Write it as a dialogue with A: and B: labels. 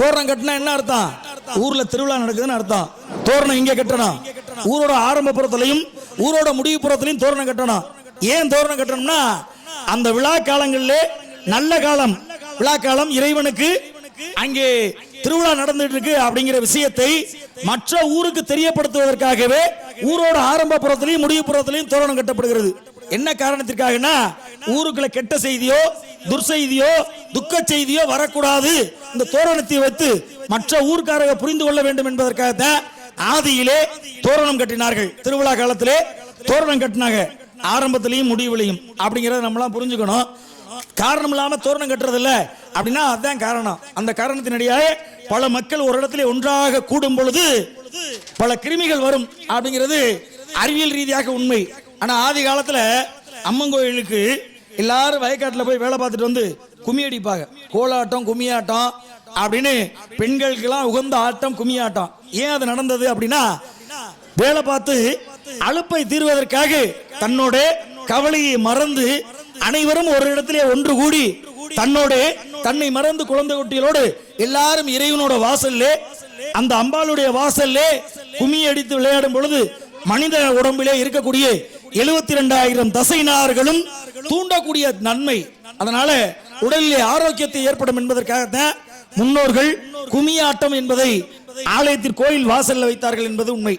A: தோரணம் கட்டினா என்ன அர்த்தம்? ஊர்ல திருவிழா நடக்குதுன்னு அர்த்தம். தோரணம் இங்க கட்டணும். ஊரோட ஆரம்ப புறத்திலையும் ஊரோட முடிவு புறத்திலையும் தோரணம் கட்டணும். ஏன் தோரணம் கட்டணும்னா அந்த விழா காலங்களிலே நல்ல காலம் விழா காலம் இறைவனுக்கு அங்கே திருவிழா நடந்துட்டு இருக்கு அப்படிங்கிற விஷயத்தை மற்ற ஊருக்கு தெரியப்படுத்துவதற்காகவே ஊரோட ஆரம்ப புறத்திலையும் முடிவு புறத்திலையும் தோரணம் கட்டப்படுகிறது. என்ன காரணத்திற்காகனா? ஊருக்குள்ள கெட்ட செய்தியோ துர்செய்தியோ துக்க செய்தியோ வரக்கூடாது. இந்த தோரணத்தை வைத்து மற்ற ஊர்க்காரங்க புரிந்து கொள்ள வேண்டும் என்பதற்காகத்தான் ஆதியிலே தோரணம் கட்டினார்கள். திருவிழா காலத்திலே தோரணம் கட்டினாங்க. ஆரம்பத்திலையும் முடிவுலையும். அப்படிங்கறத நம்மளாம் புரிஞ்சுக்கணும். காரணம் இல்லாம தோரணம் கட்டுறது இல்ல அப்படின்னா அதுதான் காரணம். அந்த காரணத்தினடியாக பல மக்கள் ஒரு இடத்துல ஒன்றாக கூடும் பொழுது பல கிருமிகள் வரும் அப்படிங்கிறது அறிவியல் ரீதியாக உண்மை. ஆனா ஆதி காலத்துல அம்மன் கோயிலுக்கு எல்லாரும் வயக்காட்டுல போய் வேலை பார்த்துட்டு வந்து கும்மி அடிப்பாங்க கோலாட்டம் கும்மியாட்டம் அப்படின்னு பெண்களுக்கெல்லாம் உகந்த ஆட்டம் கும்மியாட்டம் ஏன் அது நடந்தது அப்படின்னா வேலை பார்த்து அலுப்பை தீர்வதற்காக தன்னோட கவலையை மறந்து அனைவரும் ஒரு இடத்திலே ஒன்று கூடி தன்னோட தன்னை மறந்து குழந்தை குட்டிகளோடு எல்லாரும் இறைவனோட வாசல்லே அந்த அம்பாளுடைய வாசல்லே கும்மி அடித்து விளையாடும் பொழுது மனித உடம்பிலே இருக்கக்கூடிய எழுபத்தி ரெண்டாயிரம் தசை நார்களும் தூண்டக்கூடிய நன்மை. அதனால உடலிலே ஆரோக்கியத்தை ஏற்படும் என்பதற்காகத்தான் முன்னோர்கள் குமியாட்டம் என்பதை ஆலயத்தின் கோயில் வாசல்ல வைத்தார்கள் என்பது உண்மை.